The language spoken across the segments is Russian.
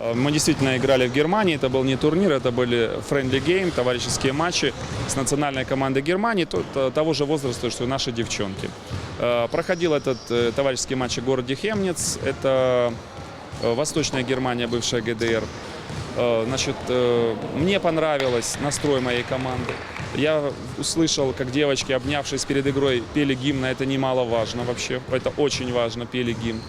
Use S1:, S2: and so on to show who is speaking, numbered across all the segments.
S1: Э, Мы действительно играли в Германии, это был не турнир, это были friendly game, товарищеские матчи с национальной командой Германии, то- то- того же возраста, что и наши девчонки. Э, Проходил этот э, товарищеский матч в городе Хемниц, это Восточная Германия, бывшая ГДР. Значит, мне понравилось настрой моей команды. Я услышал, как девочки, обнявшись перед игрой, пели гимн, а это немаловажно вообще, это очень важно, пели гимн.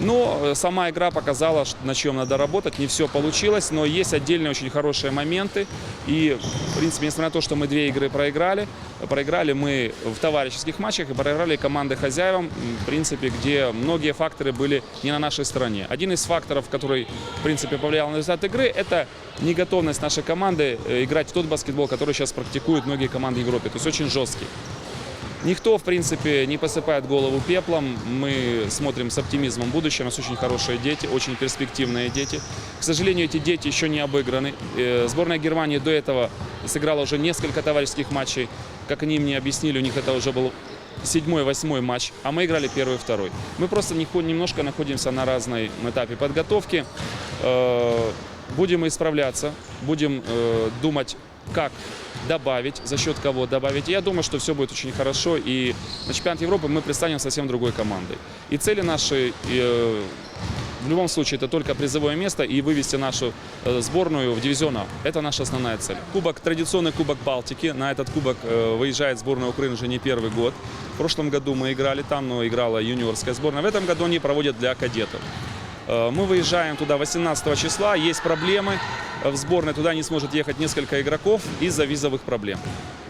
S1: Но э, сама игра показала, на чем надо работать. Не все получилось, но есть отдельные очень хорошие моменты. И, в принципе, несмотря на то, что мы две игры проиграли, проиграли мы в товарищеских матчах и проиграли команды хозяевам, в принципе, где многие факторы были не на нашей стороне. Один из факторов, который, в принципе, повлиял на результат игры, это неготовность нашей команды э, играть в тот баскетбол, который сейчас практикуют многие команды в Европе. То есть очень жесткий. Никто, в принципе, не посыпает голову пеплом. Мы смотрим с оптимизмом будущее. У нас очень хорошие дети, очень перспективные дети. К сожалению, эти дети еще не обыграны. Э, Сборная Германии до этого сыграла уже несколько товарищеских матчей. Как они мне объяснили, у них это уже был седьмой, восьмой матч, а мы играли первый, второй. Мы просто немножко находимся на разной этапе подготовки. Э, Будем исправляться, будем э, думать, как добавить, за счет кого добавить. Я думаю, что все будет очень хорошо. И на чемпионат Европы мы пристанем совсем другой командой. И цели наши э, в любом случае это только призовое место и вывести нашу э, сборную в дивизион А. Это наша основная цель. Кубок, традиционный кубок Балтики. На этот кубок э, выезжает сборная Украины уже не первый год. В прошлом году мы играли там, но играла юниорская сборная. В этом году они проводят для кадетов. Э, Мы выезжаем туда 18 числа. Есть проблемы. В сборной туда не сможет ехать несколько игроков из-за визовых проблем.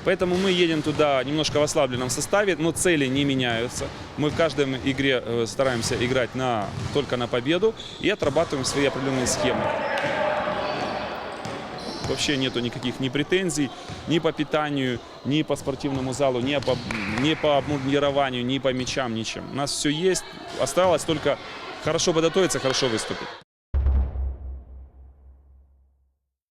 S1: Поэтому мы едем туда немножко в ослабленном составе, но цели не меняются. Мы в каждой игре э, стараемся играть на, только на победу и отрабатываем свои определенные схемы. Вообще нету никаких ни претензий ни по питанию, ни по спортивному залу, ни по, ни по обмундированию, ни по мячам, ничем. У нас все есть. Осталось только хорошо подготовиться, хорошо выступить.